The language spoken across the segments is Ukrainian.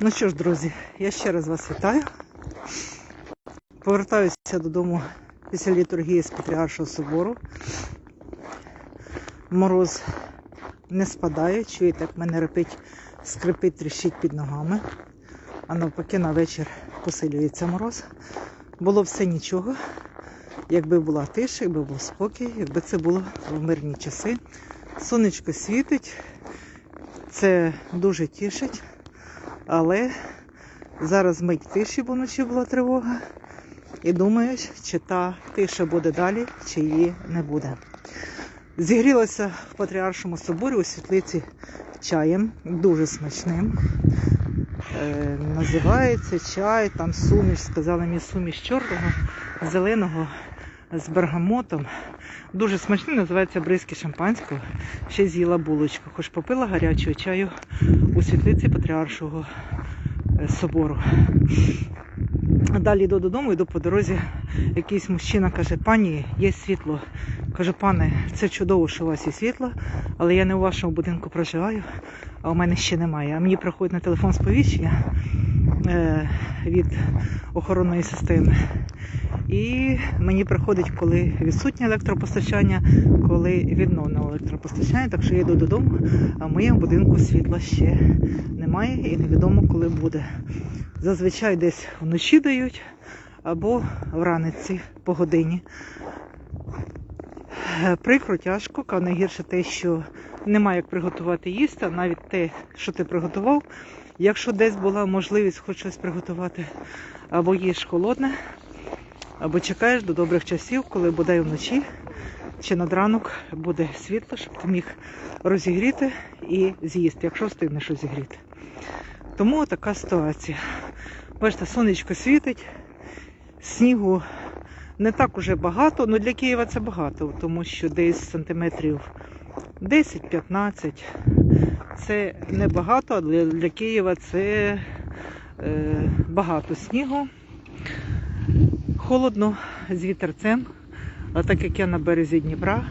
Ну що ж, друзі, я ще раз вас вітаю. Повертаюся додому після літургії з Патріаршого собору. Мороз не спадає, чуєте, як мене репить, скрипить, тріщить під ногами. А навпаки, на вечір посилюється мороз. Було все нічого, якби була тиша, якби був спокій, якби це було в мирні часи. Сонечко світить, це дуже тішить. Але зараз мить тиші, бо вночі була тривога. І думаєш, чи та тиша буде далі, чи її не буде. Зігрілася в Патріаршому соборі у світлиці чаєм, дуже смачним. Е, називається чай, там суміш, сказали мені суміш чорного, зеленого з бергамотом. Дуже смачний, називається бризки шампанського. Ще з'їла булочку, хоч попила гарячого чаю у світлиці Патріаршого е, собору. Далі йду додому, йду по дорозі. Якийсь мужчина каже, пані, є світло. Кажу, пане, це чудово, що у вас є світло, але я не у вашому будинку проживаю, а у мене ще немає. А мені приходить на телефон сповіщення е, від охоронної системи. І мені приходить, коли відсутнє електропостачання, коли відновлено електропостачання. Так що я йду додому, а в моєму будинку світла ще немає і невідомо, коли буде. Зазвичай десь вночі дають або вранці по годині. Е, Прикро, тяжко, а найгірше те, що немає як приготувати їсти, а навіть те, що ти приготував. Якщо десь була можливість хоч щось приготувати, або їж холодне, або чекаєш до добрих часів, коли буде вночі чи над ранок буде світло, щоб ти міг розігріти і з'їсти, якщо встигнеш розігріти. Тому така ситуація. Бачите, сонечко світить, снігу не так уже багато, але для Києва це багато, тому що десь сантиметрів 10-15 це не багато, а для Києва це е, багато снігу. Холодно з вітерцем, а так як я на березі Дніпра,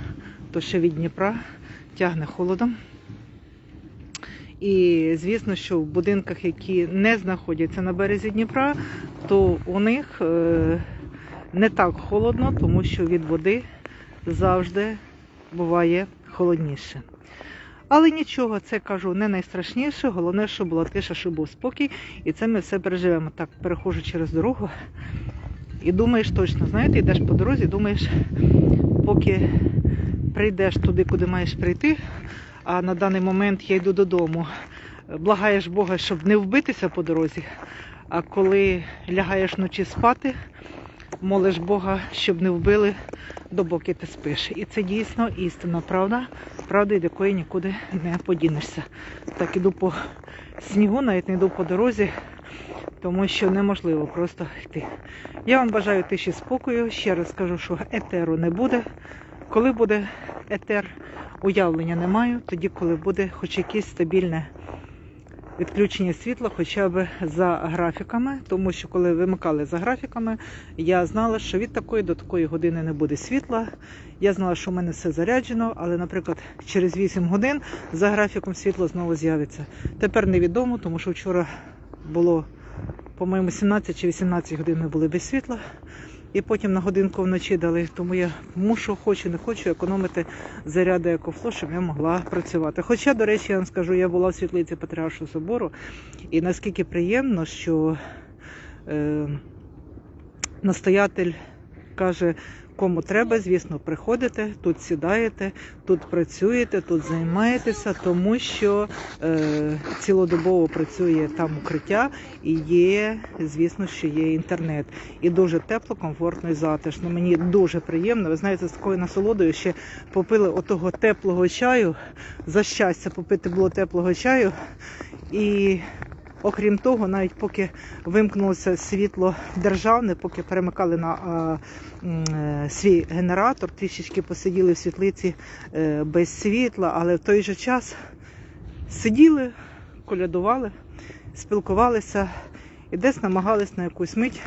то ще від Дніпра тягне холодом. І звісно, що в будинках, які не знаходяться на березі Дніпра, то у них е, не так холодно, тому що від води завжди буває холодніше. Але нічого, це кажу не найстрашніше. Головне, щоб була тиша, щоб був спокій, і це ми все переживемо. Так, перехожу через дорогу і думаєш точно, знаєте, йдеш по дорозі, думаєш, поки прийдеш туди, куди маєш прийти, а на даний момент я йду додому. Благаєш Бога, щоб не вбитися по дорозі. А коли лягаєш вночі спати, молиш Бога, щоб не вбили, допоки ти спиш. І це дійсно істина, правда, правда, від якої нікуди не подінешся. Так іду по снігу, навіть не йду по дорозі, тому що неможливо просто йти. Я вам бажаю тиші спокою. Ще раз скажу, що етеру не буде. Коли буде етер, уявлення не маю, тоді, коли буде хоч якесь стабільне відключення світла, хоча б за графіками, тому що коли вимикали за графіками, я знала, що від такої до такої години не буде світла. Я знала, що в мене все заряджено, але, наприклад, через 8 годин за графіком світло знову з'явиться. Тепер невідомо, тому що вчора було, по-моєму, 17 чи 18 годин ми були без світла. І потім на годинку вночі дали, тому я мушу, хочу, не хочу економити заряди екофло, щоб я могла працювати. Хоча, до речі, я вам скажу, я була в світлиці Патріаршого собору, і наскільки приємно, що е, настоятель каже, кому треба, звісно, приходите, тут сідаєте, тут працюєте, тут займаєтеся, тому що е, цілодобово працює там укриття і є, звісно, що є інтернет. І дуже тепло, комфортно і затишно. Мені дуже приємно. Ви знаєте, з такою насолодою ще попили отого теплого чаю. За щастя, попити було теплого чаю. І Окрім того, навіть поки вимкнулося світло державне, поки перемикали на а, е, свій генератор, трішечки посиділи в світлиці е, без світла, але в той же час сиділи, колядували, спілкувалися і десь намагались на якусь мить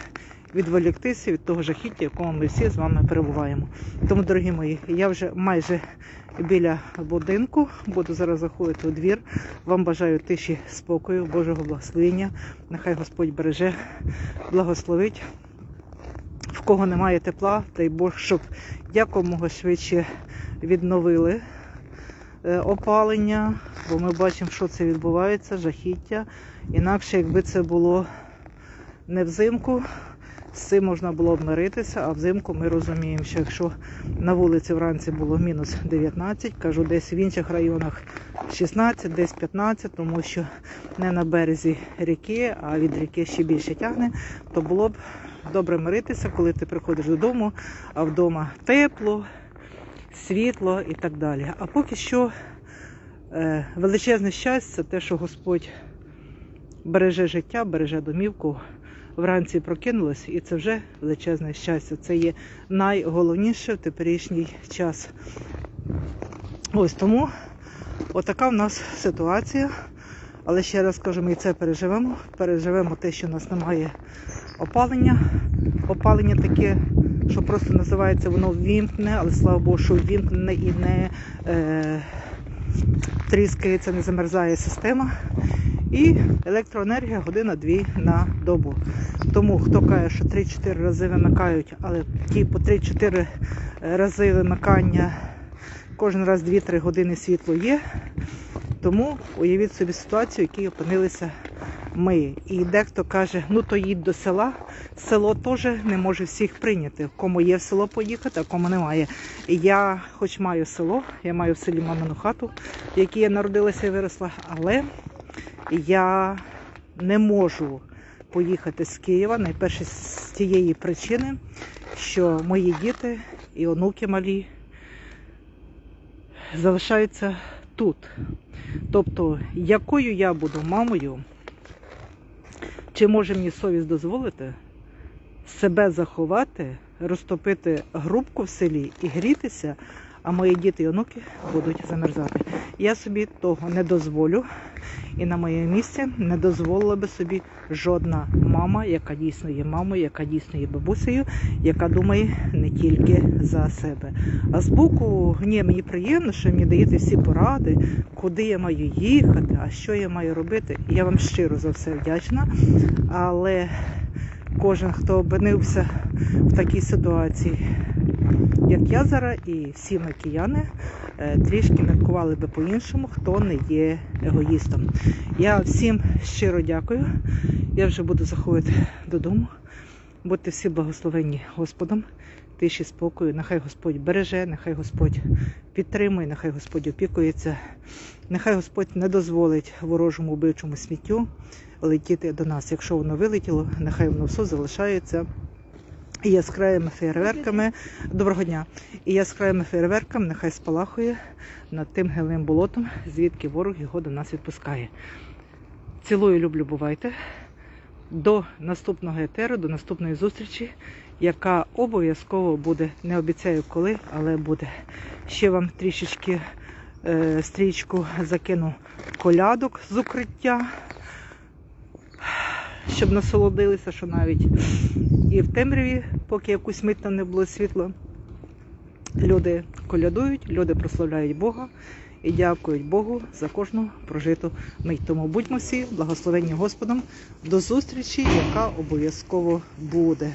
відволіктися від того жахіття, в якому ми всі з вами перебуваємо. Тому, дорогі мої, я вже майже біля будинку, буду зараз заходити у двір. Вам бажаю тиші, спокою, Божого благословення. Нехай Господь береже, благословить. В кого немає тепла, дай Бог, щоб якомога швидше відновили е, опалення, бо ми бачимо, що це відбувається, жахіття. Інакше, якби це було не взимку, з цим можна було б миритися, а взимку ми розуміємо, що якщо на вулиці вранці було мінус 19, кажу, десь в інших районах 16, десь 15, тому що не на березі ріки, а від ріки ще більше тягне, то було б добре миритися, коли ти приходиш додому, а вдома тепло, світло і так далі. А поки що е, величезне щастя, те, що Господь береже життя, береже домівку. Вранці прокинулась, і це вже величезне щастя. Це є найголовніше в теперішній час. Ось тому отака в нас ситуація. Але ще раз кажу, ми і це переживемо. Переживемо те, що в нас немає опалення. Опалення таке, що просто називається воно ввімкне, але слава Богу, що ввімкнене і не е, тріскається, не замерзає система. І електроенергія година-дві на добу. Тому хто каже, що 3-4 рази вимикають, але ті по 3-4 рази вимикання кожен раз 2-3 години світло є. Тому уявіть собі ситуацію, в якій опинилися ми. І дехто каже, ну то їдь до села. Село теж не може всіх прийняти. Кому є в село поїхати, а кому немає. Я, хоч маю село, я маю в селі мамину хату, в якій я народилася і виросла, але я не можу поїхати з Києва найперше з тієї причини, що мої діти і онуки малі залишаються тут. Тобто, якою я буду мамою, чи може мені совість дозволити себе заховати, розтопити грубку в селі і грітися, а мої діти і онуки будуть замерзати. Я собі того не дозволю. І на моє місце не дозволила би собі жодна мама, яка дійсно є мамою, яка дійсно є бабусею, яка думає не тільки за себе. А збоку, ні, мені приємно, що мені даєте всі поради, куди я маю їхати, а що я маю робити. Я вам щиро за все вдячна. Але кожен, хто опинився в такій ситуації, як я зараз, і всі ми кияни, е, трішки міркували би по-іншому, хто не є егоїстом. Я всім щиро дякую. Я вже буду заходити додому. Будьте всі благословенні Господом, тиші спокою. Нехай Господь береже, нехай Господь підтримує, нехай Господь опікується, нехай Господь не дозволить ворожому вбивчому сміттю летіти до нас. Якщо воно вилетіло, нехай воно все залишається. І яскравими фейерверками. Доброго дня! І яскравими фейерверками нехай спалахує над тим гелим болотом, звідки ворог його до нас відпускає. Цілую, люблю, бувайте. До наступного етеру, до наступної зустрічі, яка обов'язково буде. Не обіцяю коли, але буде. Ще вам трішечки е, стрічку закину колядок з укриття, щоб насолодилися, що навіть і в темряві, поки якусь мить там не було світла, люди колядують, люди прославляють Бога і дякують Богу за кожну прожиту мить. Тому будьмо всі благословенні Господом до зустрічі, яка обов'язково буде.